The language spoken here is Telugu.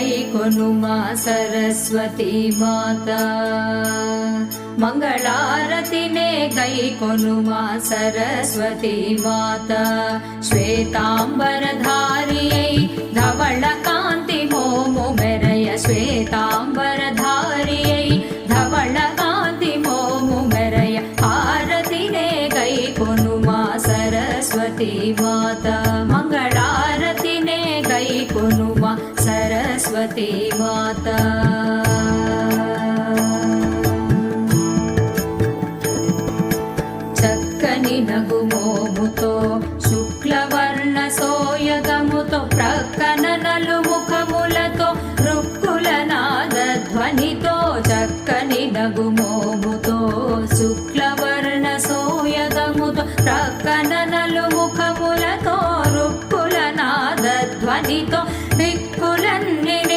గై కొనుమా సరస్వతి మాత. మంగళారతినే గై కొనుమా సరస్వతి మాత. శ్వేతాంబరధారియై ధవళ కాంతి మోము మెరయ శ్వేతాంబరధారియై ధవళ కాంతి మోము మెరయ హారతినే గై కొనుమా సరస్వతి మాత. మంగళారతినే గై కొనుమా సరస్వతి మాత. చక్కని నగుమోముతో శుక్లవర్ణ సోయగముతో ప్రక్కన నలుముఖములతో రుక్కుల నాదధ్వనితో చక్కని నగుమోముతో శుక్లవర్ణ సోయగముతో ప్రక్కన నలుముఖములతో రుక్కుల నాదధ్వనితో దిక్కులన్నీ